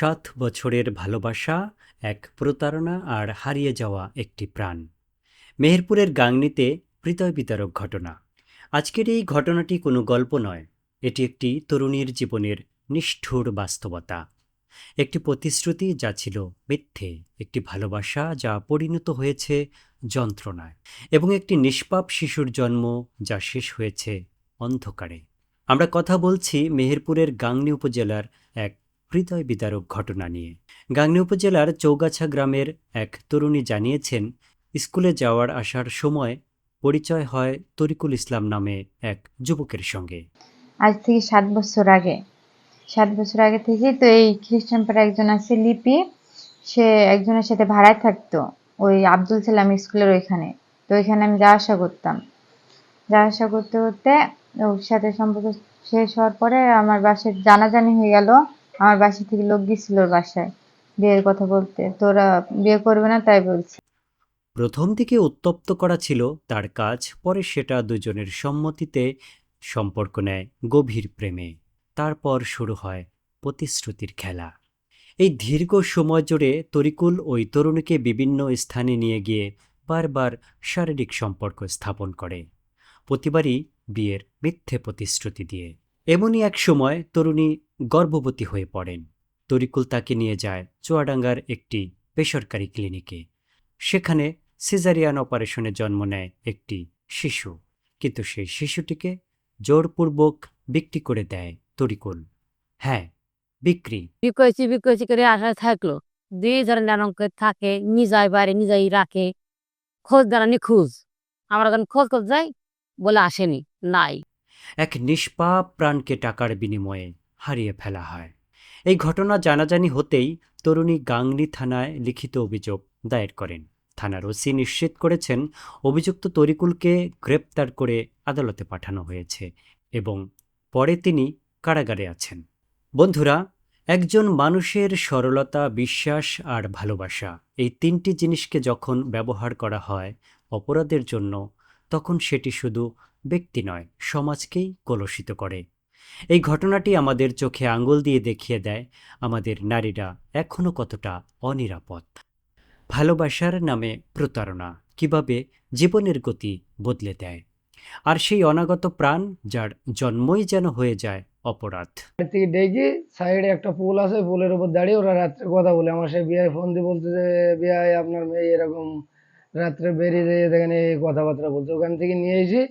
সাত বছরের ভালোবাসা, এক প্রতারণা আর হারিয়ে যাওয়া একটি প্রাণ। মেহেরপুরের গাংনীতে হৃদয় বিতারক ঘটনা। আজকের এই ঘটনাটি কোনো গল্প নয়, এটি একটি তরুণীর জীবনের নিষ্ঠুর বাস্তবতা। একটি প্রতিশ্রুতি যা ছিল মিথ্যে, একটি ভালোবাসা যা পরিণত হয়েছে যন্ত্রণায়, এবং একটি নিষ্পাপ শিশুর জন্ম যা শেষ হয়েছে অন্ধকারে। আমরা কথা বলছি মেহেরপুরের গাংনী উপজেলার এক হৃদয় বিদারক ঘটনা নিয়ে। গাংনী উপজেলার চৌগাছা গ্রামের এক তরুণী জানিয়েছেন, স্কুলে যাওয়ার আসার সময় পরিচয় হয় তরিকুল ইসলাম নামে এক যুবকের সঙ্গে। আজ থেকে সাত বছর আগে। সাত বছর আগে থেকে তো এই খ্রিস্টান পাড়া একজন আছে লিপি। সে একজনের সাথে ভাড়ায় থাকতো, ওই আব্দুল সালাম স্কুলের ওইখানে। তো ওইখানে আমি যাওয়া আসা করতাম। যাওয়া আসা করতে করতে ওর সাথে সম্পর্ক শেষ হওয়ার পরে আমার বাসায় জানাজানি হয়ে গেল। আমার বাসা থেকে লোক গেছিল বাসায়। বিয়ের কথা বলতে। তোরা বিয়ে করবে না, তাই বলছে। প্রথম দিকে উত্তপ্ত করা ছিল তার কাজ, পরে সেটা দুজনের সম্মতিতে সম্পর্ক নেয় গভীর প্রেমে। তারপর শুরু হয় প্রতিশ্রুতির খেলা। এই দীর্ঘ সময় জুড়ে তরিকুল ওই তরুণীকে বিভিন্ন স্থানে নিয়ে গিয়ে বারবার শারীরিক সম্পর্ক স্থাপন করে। প্রতিবারই বিয়ের মিথ্যে প্রতিশ্রুতি দিয়ে। এমনই এক সময় তরুণী গর্ভবতী হয়ে পড়েন। তরিকুল তাকে নিয়ে যায় চুয়াডাঙ্গার একটি বেসরকারি ক্লিনিকে। সেখানে সিজারিয়ান অপারেশনে জন্ম নেয় একটি শিশু। কিন্তু সেই শিশুটিকে জোরপূর্বক বিক্রি করে দেয় তরিকুল। হ্যাঁ বিক্রি। বিকয়েছি বিকয়েছি করে আশা থাকল। দুই ধরনের অঙ্ক থাকে নিজাই বাড়ি নিজাই রাখে। খোঁজ দ্বারা নিখোঁজ। আমরা যখন খোঁজ খোঁজ যাই বলে আসেনি, নাই। এক নিষ্পাপ প্রাণকে টাকার বিনিময়ে হারিয়ে ফেলা হয়। এই ঘটনা জানাজানি হতেই তরুণী গাংনি থানায় লিখিত অভিযোগ দায়ের করেন। থানার ওসি নিশ্চিত করেছেন, অভিযুক্ত তরিকুলকে গ্রেপ্তার করে আদালতে পাঠানো হয়েছে এবং পরে তিনি কারাগারে আছেন। বন্ধুরা, একজন মানুষের সরলতা, বিশ্বাস আর ভালোবাসা এই তিনটি জিনিসকে যখন ব্যবহার করা হয় অপরাধের জন্য, তখন সেটি শুধু ব্যক্তি নয়, সমাজকেই কলুষিত করে। এই ঘটনাটি আমাদের চোখে আঙুল দিয়ে দেখিয়ে দেয় আমাদের নারীরা এখনও কতটা অনিরাপদ। ভালোবাসার নামে প্রতারণা কীভাবে জীবনের গতি বদলে দেয়, আর সেই অনাগত প্রাণ যার জন্মই যেন হয়ে যায় অপরাধ। থেকে ডেকে সাইডে একটা পুল আছে, পুলের উপর দাঁড়িয়ে ওরা রাত্রে কথা বলে। আমার সেই বিয়ে ফোন দিয়ে বলতে যে বিয়ে আপনার মেয়ে এরকম রাত্রে বেরিয়ে যেয়ে দেখেন কথাবার্তা বলছে। ওখান থেকে নিয়ে এসে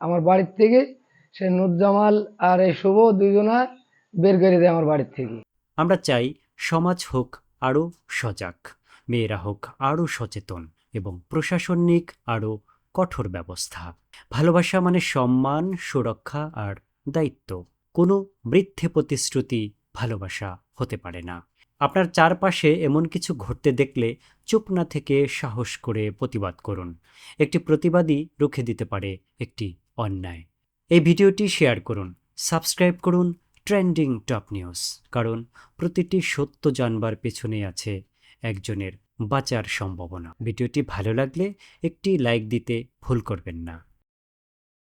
আমার বাড়ির থেকে, সে নুজ্জামাল আর এই শুভ দুজনা বের করে দেয় আমার বাড়ির থেকে। আমরা চাই সমাজ হোক আরও সজাগ, মেয়েরা হোক আরও সচেতন এবং প্রশাসনিক আরও কঠোর ব্যবস্থা। ভালোবাসা মানে সম্মান, সুরক্ষা আর দায়িত্ব। কোনো বৃদ্ধে প্রতিশ্রুতি ভালোবাসা হতে পারে না। আপনার চারপাশে এমন কিছু ঘটতে দেখলে চুপ না থেকে সাহস করে প্রতিবাদ করুন। একটি প্রতিবাদী রুখে দিতে পারে একটি অন্যায়। এই ভিডিওটি শেয়ার করুন, সাবস্ক্রাইব করুন ট্রেন্ডিং টপ নিউজ, কারণ প্রতিটি সত্য জানবার পেছনে আছে একজনের বাঁচার সম্ভাবনা। ভিডিওটি ভালো লাগলে একটি লাইক দিতে ভুল করবেন না।